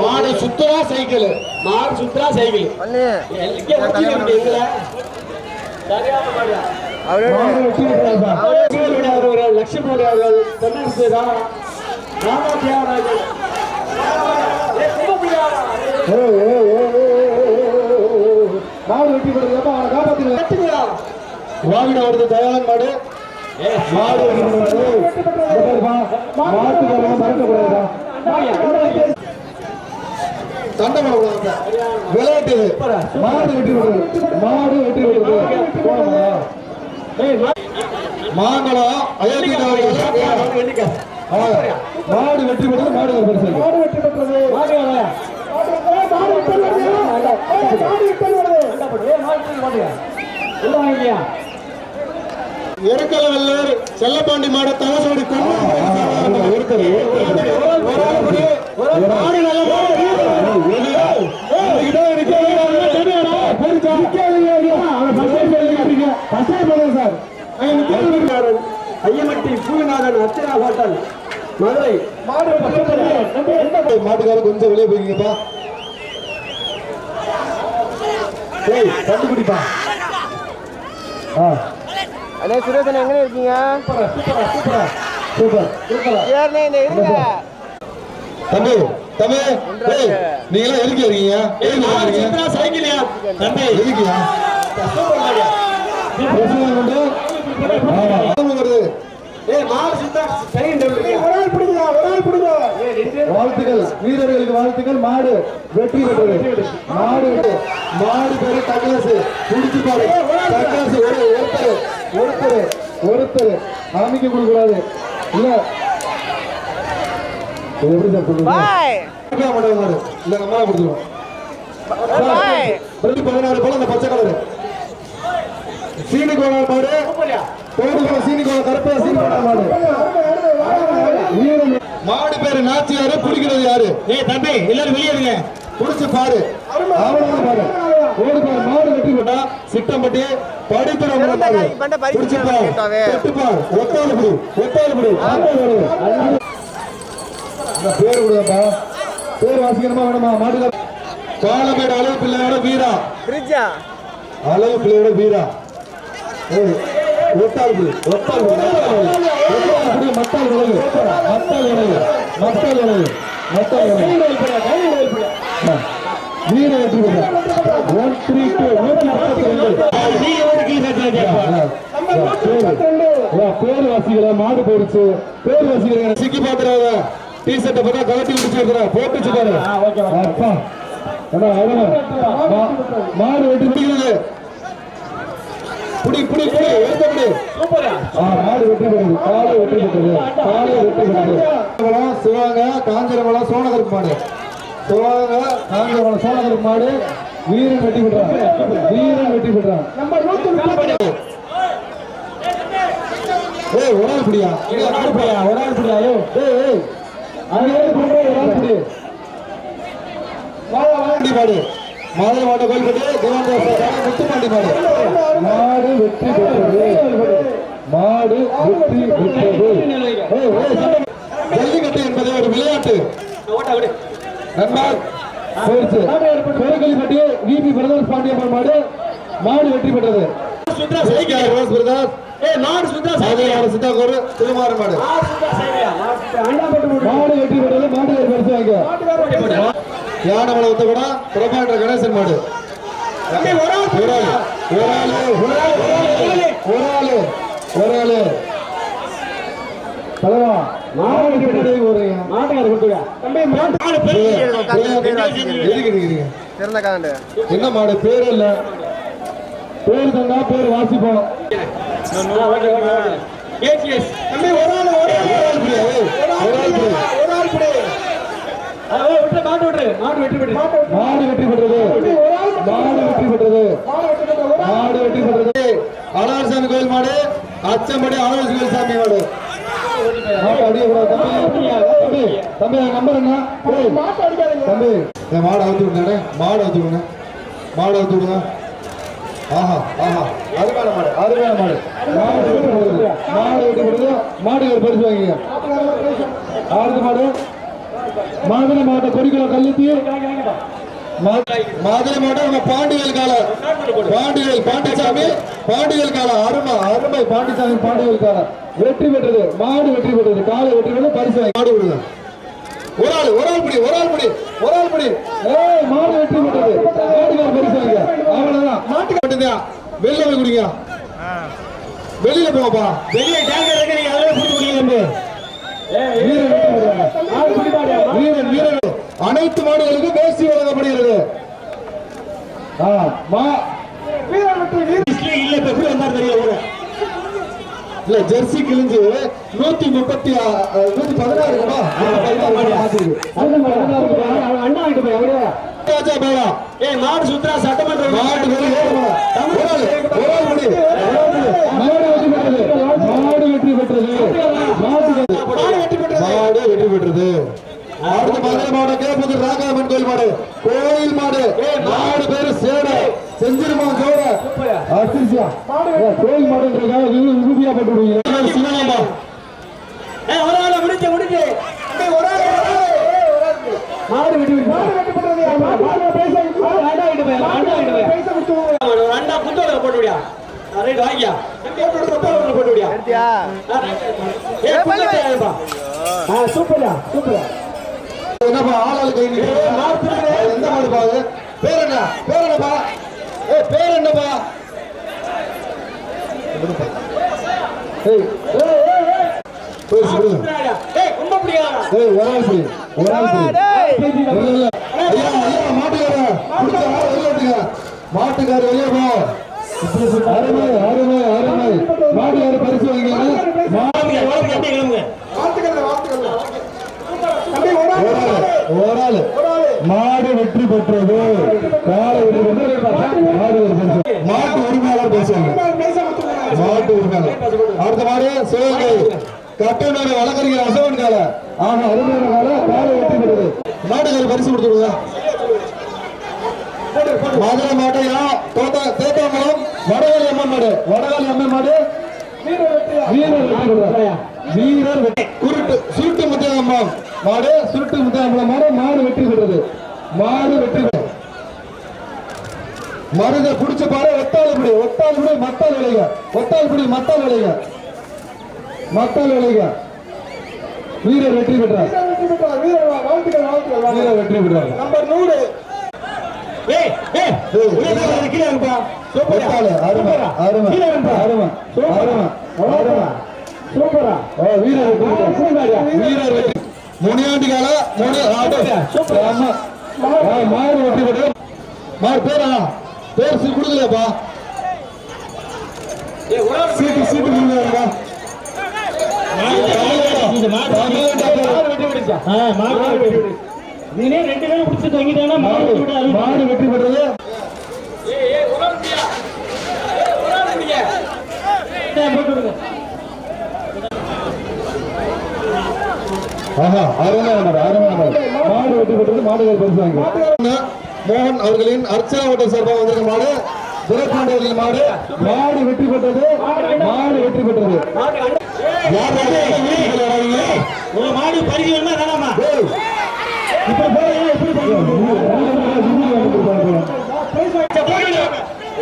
மாடு சுத்தரா சைக்கிள் மாடு சுத்தரா சைக்கிள். லட்சுமணனுடைய அவர்கள் தென்னரசு ரா- ராமத்தியாகராஜன் ஏய், கும்பப்பிள்ளையாரா? ஏய், ஏய், ஏய், ஏய், ஏய், ஏய், ஏய், ஏய். மாடு வெற்றி பெற்றதுப்பா அவனை கட்டுங்களா? வாங்கின வருது தயாளன் மாடு மாடு. இந்த போடக்கூடாது விளையாட்டு. மாடு வெற்றி பெற்றது மாடு? ஏய், மா- மாங்கலம் அயோத்தி. மாடு வெற்றி பெற்றது மாடு பரிசு மாடு வெற்றி பெற்றது வாங்க, வாங்க. அண்டா போடு. ஏய், மாடு ஐயமட்டி பூமிநாதன் அத்திரா ஹோட்டல் மதுரை மாட்டுக்கார கொஞ்சம் வெளியே போய்ங்கப்பா ஏய் கண்டுபிடிப்பா அண்ணே சுரேஷன் எங்கே இருக்கீங்க? சூப்பரா சூப்பரா சூப்பர். தம்பி தம்பி நீங்க எல்லாம் எதுக்கு இருக்கீங்க? எதுக்கு சைக்கிளியா தம்பி. எதுக்குயா சூப்பர் மாடியா பிரச்சனை கொண்டு ஆமா. ஆமா வருது ஏய் மாடு சுத்தா செகண்ட் ஒரு ஆள் பிடிங்க ஒரு ஆள் பிடிங்க வாழ்த்துக்கள். வீரர்களுக்கு வாழ்த்துக்கள். மாடு வெற்றி பெற்றது. மாடு. மாடு பேரு டக்ளாஸ். புடிச்சு பாரு. டக்ளாஸ் ஒரு ஒருத்தர் ஒருத்தர் ஒருத்தர். அமைக்க கொடுக்க கூடாது இல்ல எப்படி சார் சொல்லுங்க மாடு கொடுத்துருவோம். பதினாறு போல அந்த பச்சை கலரு சீனி கோணால் மாடு. கோடுகோணம் சீனி கோணம் கருப்பா சீனி மாடு. மாடு பேரு நாச்சியாரு பிடிக்கிறது யாரு? ஏய் தம்பி எல்லாரும் வெளியே இருங்க. புடிச்சு பாரு. அவ்வளவுதான் பாரு ஓடு பாரு மாடு வெட்டி போட்டா சிட்டம்பட்டி பரிசு புடிச்சு தரணும் பாரு. தொட்டு பாரு. ஒத்தால புடி ஒத்தால புடி. இந்த பேர் விடுதப்பா பேர் வாசிக்கணுமா வேணுமா? மாடுல காலமேடு அளவு பிள்ளையோட வீரா. அளவு பிள்ளையோட வீரா. ஒத்தால் புடி ஒத்தால் புடி மத்தால் விளைவு மத்தால் விளைவு மத்தால் விளைவு மத்தால் விளைவு வீர வெற்றி பெற்றார். One three two. நூற்றி முப்பத்தி ரெண்டு. நீங்க ஒரு கீழ் பேர். வாசிக்கிற மாடு போயிடுச்சு. பேர் வாசிக்கிற சிக்கி பாத்துறாத டி ஷர்ட்டை பார்த்தா கலட்டி விட்டு வைக்கிறா போட்டு வச்சுக்காரு அப்பா. மாடு வெட்டி பிடிக்கிறது. புடி புடி புடி. எடுத்த புடி. ஆ, மாடு வெற்றி பெற்றது காலை வெற்றி பெற்றது காலை வெற்றி பெற்றது சிவகங்கை காஞ்சிரமலம் சோனகருக்கு மாடு. சோனகருக்கு மாடு. வீரன் வெட்டி பெற்றான் வீரன் வெட்டி பெற்றான் ஏய் ஒரு ஆள் பிடியா? ஒரு ஆள் பிடியா? ஏய். மாடு மாடு மாட்டை கோயில் கட்டி முத்துமாண்டி மாடு மாடு வெற்றி பெற்றது மாடு வெற்றி பெற்றது ஜல்லிக்கட்டு என்பது ஒரு விளையாட்டு ஓட்டா விபி பாண்டியம்மன் மாடு மாடு வெற்றி பெற்றது. சுத்ரா சைக்கிள் ரோஸ் பிரதர்ஸ் ஏய் மாடு சுத்ரா சைக்கிள் சாதியான சித்தாக்கூர் திருமாறு மாடு. மாடு சுத்ரா சைக்கிள் அண்டா போட்டு மாடு வெற்றி பெற்றது மாடு பரிசு வாங்க. யானமலை வந்த கூட பிரபாகர கணேசன் மாடு. ஒரு ஆள் ஒரு ஆள் ஒரு ஆள் ஒரு ஆள் ஒரு ஆள் தலைவா மாடு வெற்றி பெற்றது ஒரு மாட்டுக்கார கொடுத்துங்க தம்பி மாடு பெரிய இருக்கீங்க சிறந்த காண்டு. என்ன மாடு? பேர் இல்ல. பேர் தந்தா பேர் வாசிப்போம். Okay okay okay yes yes தம்பி ஒரு ஆள் ஒரு ஆள் ஒரு ஆள் ஒரு ஆள் புடி. விட்டு மாட்டு விட்டு மாடு வெட்டி விட்டு மாடு வெற்றி பெற்றது. மாடு வெற்றி பெற்றது. மாடு வெற்றி பெற்றது. அழகர்சாமி கோயில் மாடு. அச்சம்படி அழகர் கோயில் சாமி மாடு. தம்பி. தம்பி நம்பர் என்ன? தம்பி என் மாடு அவுத்து விடுங்க மாடு அவுத்து விடுங்க. மாடு அவுத்து விடுங்க. ஆஹா ஆஹா. அருமையான மாடு அருமையான மாடு. மாடு வெற்றி பெற்றது மாடு வெற்றி பெற்றது மாடு பரிசு வாங்கிங்க அடுத்த மாடு. மதுரை மாவட்டம் கொடிக்குளம் கல்லுத்தி மதுரை மாவட்டம் நம்ம பாண்டியல் கால பாண்டியல் பாண்டிசாமி பாண்டியல் கால அருமை அருமை பாண்டிசாமி பாண்டியல் கால. வெற்றி பெற்றது மாடு வெற்றி பெற்றது காலை வெற்றி பெற்றது பரிசு வாங்கி மாடு விடுங்க. ஒரு ஒரு ஆள் பிடி ஒரு ஆள் பிடி ஒரு ஆள் பிடி. ஏய் மாடு வெட்டி விட்டது. மாடுகார பரிசு வாங்க அவ்வளவுதான். மாட்டுக்கு மட்டும்தான் வெளில போய் குடிங்க. வெளியில போங்கப்பா. வெளியே டேங்கர் இருக்கு நீங்க அதுல புடிச்சு குடிங்க வீரன் வெற்றி பெறுகிறார். வீரன் வீரன். அனைத்து மாடுகளுக்கும் பேசி வழங்கப்படுகிறது. ஆ, மா. இல்ல இப்ப எப்படி வந்தாரு தெரியல ஊரு இல்ல ஜெர்சி கிழிஞ்சு நூத்தி முப்பத்தி நூத்தி பதினாறு? அண்ணா கிட்ட போய் அப்படியே ராஜா பேரா ஏய் மாடு சுத்ரா சட்டமன்ற மாடு வெளியே ஏறுமா? ஒரு ஆளு, ஒரு ஆள் முடி, ஒரு ஆள் முடி. மாடு வெற்றி பெற்றது மாடு வெற்றி பெற்றது மாடு வெற்றி பெற்றது மாடு வெற்றி பெற்றது அடுத்த மதுரை மாவட்டம் கேப்பது ராகாமன் கோயில் மாடு கோயில் மாடு மாடு பேரு சேட செஞ்சிருமா சோட அசிரிசியா கோயில் மாடுன்றதுக்காக இது உறுதியா போட்டு விடுவீங்க சிவனாம்பா ஏய் ஒரு ஆளை முடிச்சு முடிச்சு ஏய் ஒரு ஆளு மாடு வெற்றி பெற்றது மாடு வெட்டி போடுறது மாடு பேச அண்ணா கிட்ட போய் அண்ணா கிட்ட போய் பேச விட்டு அண்ணா குத்தோட போட்டு விடியா ரைட் வாங்கியா போட்டு விடு போட்டு விடியா எடுத்தியா ஏய் புள்ளப்பா ஆ சூப்பர்டா சூப்பரா என்னப்பா ஆளாளு கை நிக்குது? எந்த மாடு பாது பேர் என்ன பேர் என்னப்பா ஏய் பேர் என்னப்பா ஏய் ஏய் ஏய். ஏய் பேர் சொல்லுங்க ஏய் ரொம்ப பிடிக்காதா ஏய் ஒரு ஆள் புடி ஒரு ஆள் புடி டேய். இல்ல, இல்ல. ஐயா ஐயா மாட்டுக்கார புடிச்ச ஆளை வெளிய விட்டுங்க மாட்டுக்கார வெளியே போ. அருமை அருமை அருமை. மாட்டுக்கார பரிசு வாங்கிக்கலாம்? அப்படியே கிளம்புங்க. ஒரு ஆளு மாடு வெற்றி மாடு வெற்றி பெற்றது. மாடு வெற்றி பெற்றது மாட்டு உரிமையாளர் பேசுவாங்க. மாட்டு உரிமையாளர். அடுத்த மாடு சிவகங்கை. கட்டுநாடு வழக்கறிஞர் அசோகன் கால. ஆமா அருமையான கால காலை வெற்றி பெற்றது. மாட்டுக்கார பரிசு கொடுத்துருங்க. மதுரை மாட்டையா தோட்ட தேத்தாமலம் வடகாலி அம்மன் மாடு. வடகாலி அம்மன் மாடு. வீரர் வெற்றி வீரர் குருட்டு சுருட்டு முத்தையம்மன் மாடு சுருட்டு முத்தையம்மன் மாடு மாடு வெற்றி பெற்றது மாடு வெற்றி பெற்றது மருத புடிச்ச பாரு ஒத்தாள் பிடி ஒத்தாள் பிடி மத்தால் விளைக ஒத்தாள் பிடி மத்தால் விளைக. மத்தால் விளைக. வீரர் வெற்றி பெற்றார். வீரர் வெற்றி பெற்றார். நம்பர் நூறு. ஏய் ஏய் கீழே இருப்பா சூப்பரா. அருமை அருமை அருமை. அருமை அருமை. சூப்பரா. வீரர். வீரர் முனியாண்டி கால மாடு வெற்றி பெற்றது மாடு பேரா பேர் சீ கொடுக்கலையாப்பா? சீட்டு சீட்டு கொடுக்கலையாப்பா? நீனே ரெண்டு பேரும் பிடிச்சு தொங்கிட்டானா மாடு மாடு வெற்றி பெற்றது போட்டு விடுங்க ஆஹா அருமையான மாடு அருமையான மாடு பெற்றது மாடுகள் பரிசு வாங்கி மோகன் அவர்களின் அர்ச்சனா ஓட்டம் சார்பாக வந்திருக்க மாடு துரைப்பாண்டியர்களின் மாடு மாடு வெற்றி பெற்றது மாடு வெற்றி பெற்றது மாடு அண்ணா யார் வந்து வீட்டுக்குள்ள வராதீங்க? உங்க மாடு பரிசு வேணுமா வேணாமா ஏய், இப்ப போறீங்க எப்படி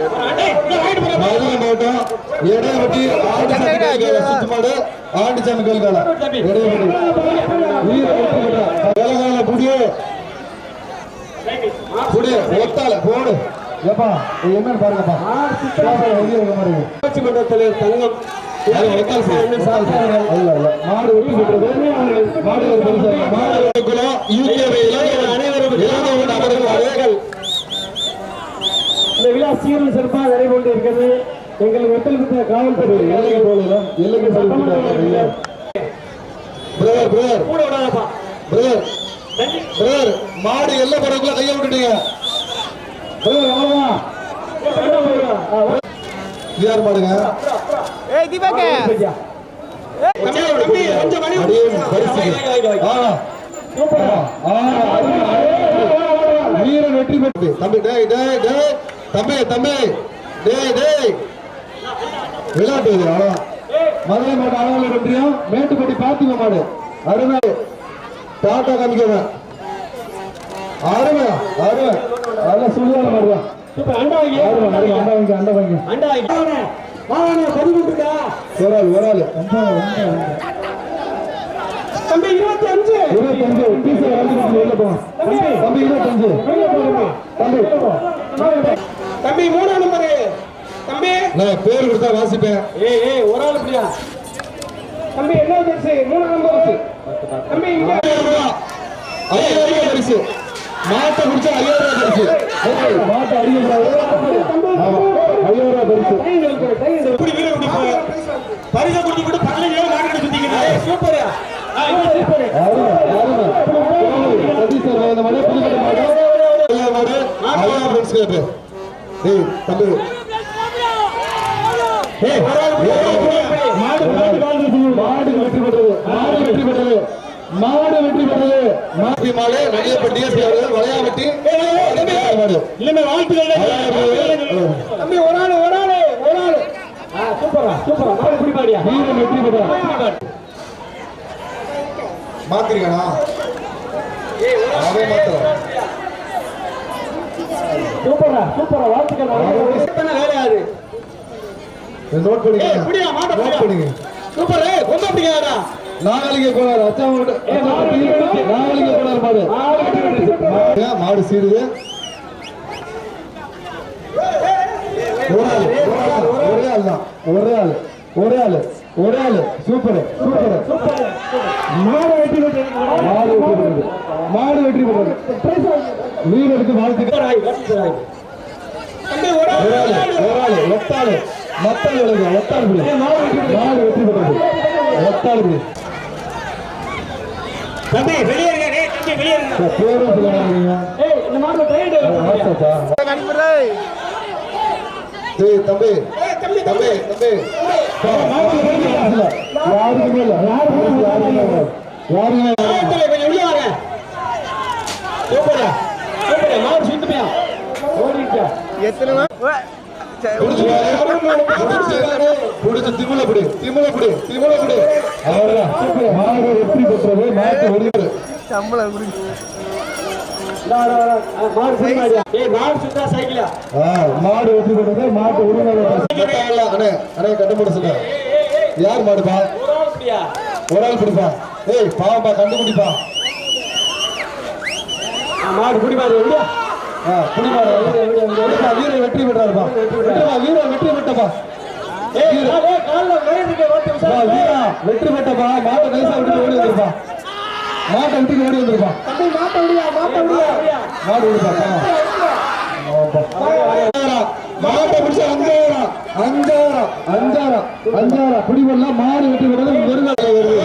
மதுரை மாவட்டம் புடியே. புடியே ஒத்தால போடு. ஏப்பா என்னன்னு பாருங்கப்பா. மன்ற தலைவர் தங்கம். யூகேவை இளைஞர் அனைவரும் இந்த விழா சீரும் சிறப்பாக நடைபெற்று இருக்கிறது எங்களுக்கு ஒத்துழைப்பு காவல்துறை எல்லைக்கு போகல எல்லைக்கு பிரதர் பிரதர் கூட விடாதப்பா. பிரதர் பிரதர் மாடு எல்லை பறக்குள்ள கையை விட்டுட்டீங்க. பிரதர் அவ்வளவுதான். யார் ஏய் தீபக். வீரன் வெற்றி பெற்று. தம்பி டேய் டேய் டேய். தம்பி தம்பி. டேய் டேய். விளையாட்டு இது அவ்வளவுதான். மதுரை மாடு அளவில் வெற்றியும் மேட்டுப்பட்டி பாத்திம மாடு அருமை. டாட்டா காமிக்கங்க அருமை அருமை. அதெல்லாம் சொல்லுவாங்க அஞ்சு இருபத்தஞ்சு. தம்பி மூணாம் நம்பரு. தம்பி. நான் பேர் கொடுத்தா வாசிப்பேன். ஏய் ஏய் ஒரு ஆள் இப்படியா? தம்பி என்ன ஜெர்சி மூணாம் நம்பர் தம்பி இங்க. ஐயாயிரம் ரூபாய் பரிசு மாட்டை குடிச்சா ஐயாயிரம் பரிசு மாட்டை ஐயாயிரம் பரிசு இப்படி வீர குடி பரிசை குடிச்சு விட்டு பக்கத்துல ஏன் மாட்டு சுத்திக்கிட்டு சூப்பர். சதீஷ் மாடு. ஐயா மாடு. ஐயா ஃப்ரெண்ட்ஸ் கேட்டு. ஏய் தம்பி. ஏய் மாடு மாடு மாடு வெற்றி பெற்றது. மாடு வெற்றி பெற்றது. மாடு வெற்றி பெற்றது. மாடி மாடு நடிகப்பட்டி அவர்கள் வளையாவட்டி இல்லமே வாழ்த்துக்கள் தம்பி ஒரு ஆள் ஒரு ஆள் ஒரு ஆள். சூப்பரா சூப்பரா. மாடு குடி பாடியா? வீரன் வெற்றி பெற்றார் மாத்திரிக்கணா அதே மாத்திரம் சூப்பரா சூப்பரா வாழ்த்துக்கள் எத்தனை வேலை அது நோட் மாட்ட நோட் பண்ணிக்க சூப்பர் கொண்டு அப்படியாடா நாளைக்கு போனார் அச்சா நாளைக்கு போனார் மாடு மாடு, மாடு சீருது. ஒரு ஆள், தான். ஒரே ஆள் ஒரே ஆள் ஒரே ஆள். Super super. மாடு மாடு வெற்றி பெற்றது மாடு வெற்றி பெற்றது ஒரு ஆள் ஒரு ஆள் ஒத்தாள் மத்தாள் விலகு ஒத்தாள் புலி மாடு வெற்றி பெற்றது ஒத்தாள் புலி தம்பி வெளியே இருங்க டேய் தம்பி வெளியே இருங்க. பேரும் சொல்ல மாட்டீங்க ஏய் இந்த மாடு ட்ரெயின் ஆச்சாச்சா டேய் தம்பி. ஏய் தம்பி தம்பி. தம்பி யாருக்குமே இல்ல யாருக்குமே இல்ல யாருக்குமே இல்ல தம்பி கொஞ்சம் வெளியே வாங்க. சூப்பரா திமுல புடி அவ்வளவுதான். மாடு வெற்றி பெற்றது. மாட்டு உரிமையாளர் யார் மாடுப்பா? ஒரு ஆள் அப்படியா ஒரு ஆள் பிடிப்பா. ஏய் பாவம்பா கண்டுபிடிப்பா. மாடு குடி மாடு இல்லையா ஆ, புடி மாடு எப்பா, வீரன் வெற்றி பெற்றாருப்பா. வீரன் வெற்றி பெற்றப்பா. வெற்றி பெற்றப்பா. மாட்டை நைசா விட்டு ஓடி வந்திருப்பா. மாட்டை விட்டு ஓடி வந்திருப்பா. மாடு மாட்டை பிடிச்ச அஞ்சாயிரம். அஞ்சாயிரம். அஞ்சாயிரம். அஞ்சாயிரம். பிடிபடலாம் மாடு வெற்றி பெற்றது வருது.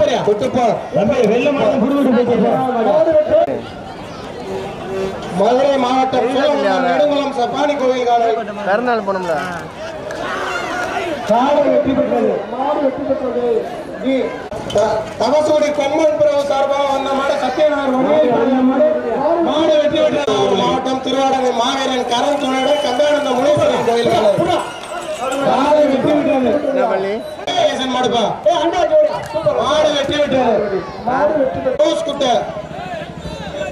மாடு மாடு மாடு சூப்பர்யா கொட்டுப்பா. தம்பி வெள்ள மாடு புடுவிட்டு மதுரை மாவட்டம் நெடுங்குளம் சப்பானி கோவில் காலை. கருநாள் போனோம்ல? காலை வெற்றி பெற்றது. த- தவசூடி கொம்மன் பிறகு சார்பாக வந்த மாடு சத்யநாராயண மாடு வெற்றி பெற்ற மாவட்டம் திருவாடனை மாவீரன் கரண் துணட கந்தானந்த முனீஸ்வரன் கோயில் காலை. என்ன பள்ளி? கேசன் மாடுப்பா. மாடு வெற்றி பெற்றது ரோஸ் குட்டர்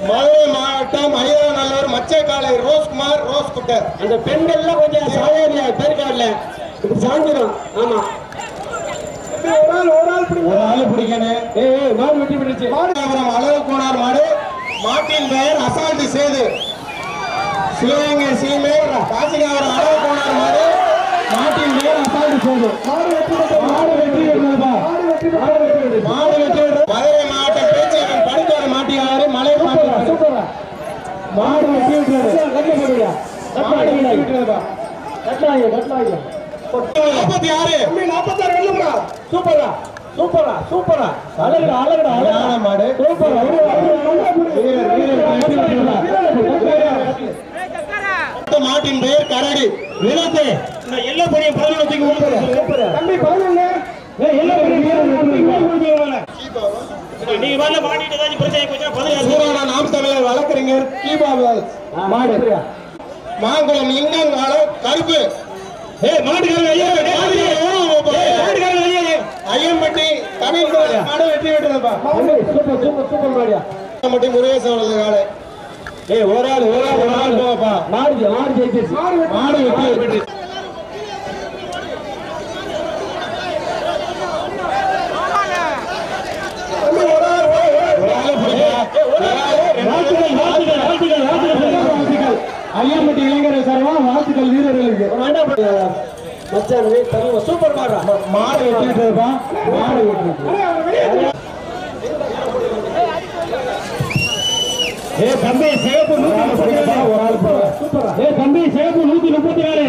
மதுரை மாவட்டம் ஐயாநல்லூர் மச்சைக்காலை ரோஸ்குமார் ரோஸ் குட்டர் அந்த பெண்கள்லாம் கொஞ்சம் சாதாரண பெருக்காடல. சாஞ்சிரும் ஆமா. ஒரு ஆள் பிடிக்கணும். மாடு வெட்டி பிடிச்சு மாடுபுரம் அழகு கோனார் மாடு. மாட்டின் பெயர் அசால்ட் சேது. சிவகங்கை சீமை காசிகாவரம் அழகு கோனார் மாடு. மாட்டின் பேர் அசால்ட் சேது மாடு வெற்றி மாடு வெற்றி பெற்றதுப்பா மாடு வெற்றி மாடு வெற்றி மதுரை மாவட்டம் பேச்சியம்மன் படுத்தோடு மாட்டியாறு மலை மாட்டு சூப்பரா. மாடு வெற்றி கட்ட போடுயா மாடு வெற்றி கட்டலாங்க கட்டலாங்க நாற்பத்தி ஆறு நாற்பத்தாறு வெள்ளும்டா சூப்பரா சூப்பரா சூப்பரா. அழகுடா அழகுடா ஞான மாடு. சூப்பரா. வீரர் வீரர் வெற்றி மாட்டின் பெயர் கரடி. வினோத்து இந்த எல்லை. நீங்க வரல மாட்டிட்டு ஏதாச்சும் பிரச்சனை போச்சா? பதில் சூரான நாம் தமிழர் வழக்கறிஞர் மாடு மாங்குளம் லிங்கங்காலம் கருப்பு. ஏய் மாட்டுக்காரங்க ஐயா மாட்டுக்காரங்க ஐயா. ஐயம்பட்டி தமிழ் மாடு வெற்றி பெற்றதுப்பா சூப்பர் சூப்பர் சூப்பர் மாடியா. ஐயம்பட்டி முருகேசன் அவர்களது காலை ஏய் ஒரு ஆள் ஒரு ஆள் ஒரு ஆள் போப்பா மாடு மாடு ஜெயிச்சிருச்சு. மாடு வாழ்த்துக்கள் ஐயம்பட்டி இளைஞர்கள் சார்பா வாழ்த்துக்கள் வீரர்களுக்கு. மச்சான் சூப்பர் மாடா மாடு பெற்றதுப்பா மாடு வெற்றி ஏ தம்பி சிவப்பு நூத்தி முப்பத்தி நாலு. ஏ தம்பி சிவப்பு நூத்தி முப்பத்தி நாலு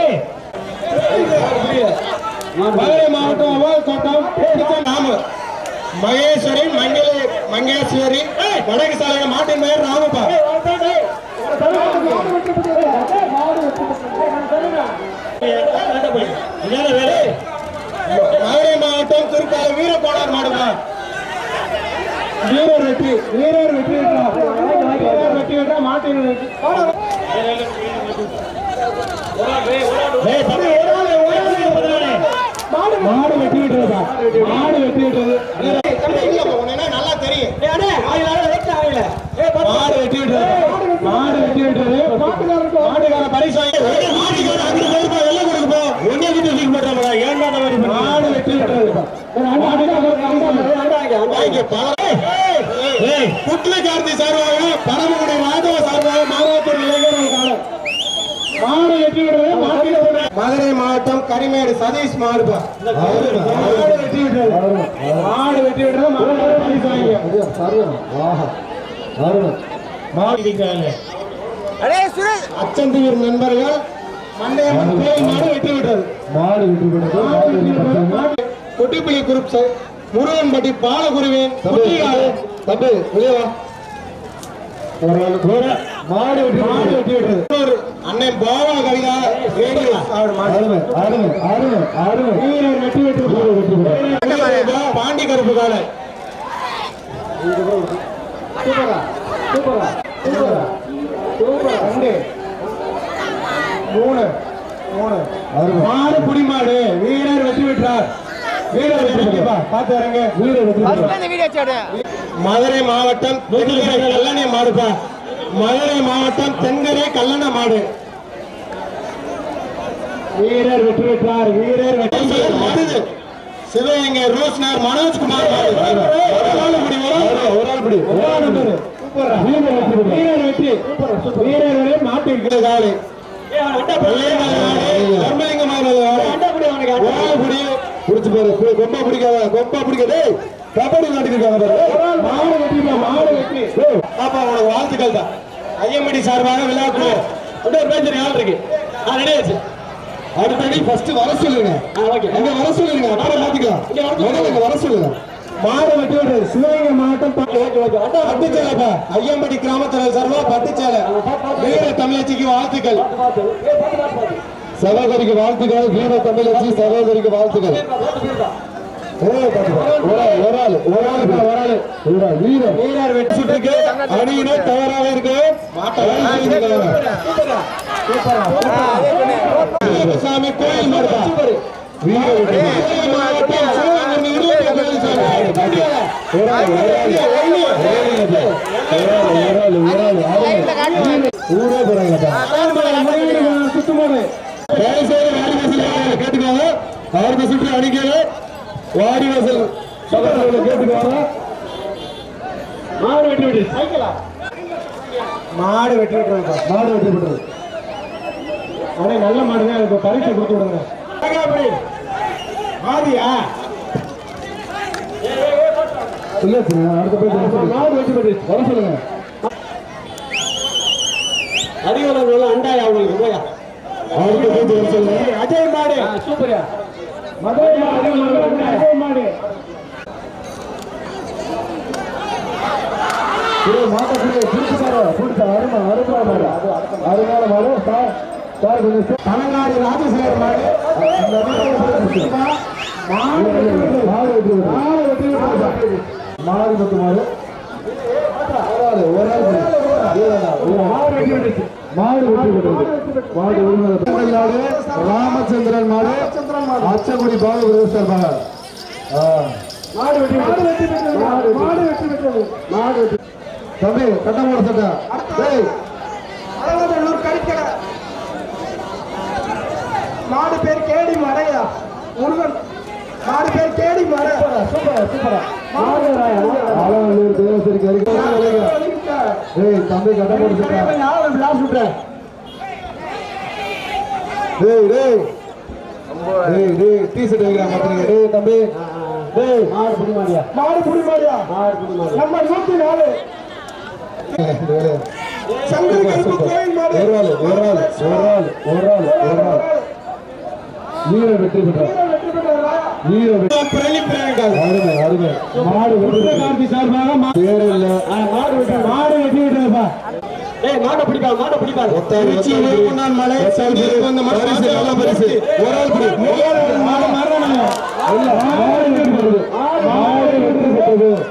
ஏய். மதுரை மாவட்டம் அவால் கோட்டம் நாம. மகேஸ்வரி மங்கள மங்கேஸ்வரி வடக்கு சாலையில மாட்டின் பெயர் ராமப்பா. மதுரை மாவட்டம் திருப்பாலை வீரக்கோடார் மாடுப்பா வீரர் வெற்றி வீரர் வெற்றி. பெற்றார் மாட்டின் மாடு பெற்றதுப்பா மாடு உனக்கு நல்லா தெரியும். மாடு விட்டது மாடு விட்டது மாட்டுக்கார பரிசு வாங்கி மாட்டுக்கார அஞ்சு பேர். ரூபாய் வெள்ளை கொடுக்க போ எங்க கிட்ட லீக் பண்றாங்க ஏன்டா அந்த மாதிரி பண்ணீங்க? மாடு வெற்றி விட்டது வாங்கி பல ஏய் புட்ல கார்த்தி சார்பாக பரமக்குடி ராஜவ சார்பாக மாதவத்தூர் இளைஞர்கள் காலம் மாடு வெற்றி விடுறது மாட்டில போடுறது. மதுரை கரிமேடு சதீஷ் மாடுபா மாடு வெற்றி விடுறது மாடு வெற்றி விடுறது மாடு சுரேஷ். அச்சந்தீர் நண்பர்கள் மண்டையம்மன் கோயில் மாடு வெற்றி விட்டது. மாடு வெற்றி பெற்றது கொட்டிப்புலி குரூப் முருகன்பட்டி பாலகுருவேன் தம்பி வெளியே வா. ஒரு ஆள் கூட மாடு மாடு விட்டது இன்னொரு அண்ணன் பாவா கவிதா வெற்றி பெற்றது. பாண்டி கருப்பு காலை. சூப்பரா சூப்பரா சூப்பரா சூப்பரா. ரெண்டு மூணு மூணு. மாடு புடிமாடு வீரர் வெற்றி பெற்றார். வீரர் வெற்றி பார்த்து வரங்க வீரர் வெற்றி வீடியோ சேடு மதுரை மாவட்டம் தென்கரை கல்லணை மாடுப்பா மதுரை மாவட்டம் தென்கரை கல்லணை மாடு. வீரர் வெற்றி பெற்றார். வீரர் வெற்றி சிவகங்கை ரோஸ்னர் மனோஜ்குமார். வீரர் வெற்றி பெற்றார். வீரர் வெற்றி வீரர் வெற்றி மாட்டு இருக்கிற காலை. பிடிச்சு பாரு. கொம்பா பிடிக்காத கொம்பா பிடிக்காதே. கபடி பாரு. மாடு வெற்றிப்பா மாடு வெற்றி பாப்பா உனக்கு வாழ்த்துக்கள் தான். ஐயம்படி சார்பாக விழாக்கு இன்னொரு பேச்சு ஆள் இருக்கு. ரெடி ஆச்சு. அடுத்தடி ஃபர்ஸ்ட் வர சொல்லுங்க. அங்க வர சொல்லுங்க. அப்புறம் மாத்திக்கலாம் வர சொல்லுங்க. மாடு விடுறது சிவகங்கை மாவட்டம் பட்டுச்சேலைப்பா. ஐயம்படி கிராமத்துல சார்பா பட்டுச்சேலை. வீர தமிழச்சிக்கு வாழ்த்துக்கள். சகோதரிக்கு வாழ்த்துக்கள். வீர தமிழச்சி சகோதரிக்கு வாழ்த்துக்கள். அணியினர் தவறாக இருக்கு சாமி கோயில் மாடுப்பா சாமி. ஊரே கேட்டுக்கோங்க. அவருக்கு சுற்றி அணிக்கல வாடி வாசல் சகோதரர்களை கேட்டுக்கோங்க மாடு வெட்டி விட்டு சைக்கிளா? மாடு வெற்றி விட்டுருப்பா மாடு வெற்றி பெற்றது அடே நல்ல மாடுங்க. அதுக்கு பரிசு கொடுத்து விடுங்க. மாடியா இல்ல அடுத்த பேர் மாடு வெற்றி பெற்றது வர சொல்லுங்க. அறிவுள்ள அண்டாயா அவங்களுக்கு போயா அடுத்த பேர் வர சொல்லுங்க. அஜய் மாடு. சூப்பரியா. மதுரை மாடு ராஜசேகர் மாடு பத்து மாடு ஒரு ஆள், ஒரு ஆள் மாடு வெற்றி பெற்றது மாடு மாடு ராமச்சந்திரன் மாடு அச்சங்குடி பாலகுரு சார்பாக. மாடு. வெற்றி மாடு வெற்றி பெற்றது மாடு வெற்றி பெற்றது மாடு வெற்றி தம்பி கட்டம் போட சட்டா. டேய் அழகநல்லூர் கறிக்கடை மாடு பேர் கேடி மறையா. முருகன் மாடு பேர் கேடி மறை சூப்பர் சூப்பர் மாடு ஆலவல்லூர் தேவசரி கறிக்கடை டேய் தம்பி கட்டம் போட சட்டா டேய். டேய் டேய் டேய் டீ ஷர்ட் வைக்கிறா மாட்டீங்க டேய் தம்பி. டேய். மாடு புடி மாடியா? மாடு புடி மாடியா? நம்ம நூத்தி நாலு. டேய். சங்கரி சூப்பர், கருப்பு சூப்பர். கோயில் மாடு. ஒரு ஆள் ஒரு ஆள் ஒரு ஆள் ஒரு ஆள் ஒரு ஆள். வீர வெற்றி பெற்றார். அருமை அருமை மாடு காந்தி சார்பாக பேர் இல்ல மாடு வெட்டி. மாடு வெட்டி. விட்டுருப்பா மாட்டை பிடிப்பாரு மாட்டை பிடிப்பாரு. திருச்சி வேலுமன்னான் மலை வந்த பரிசு நல்ல பரிசு. ஒரு ஆள் பிடி. மாடு மாடு மாடு மாடு வெற்றி பெற்றது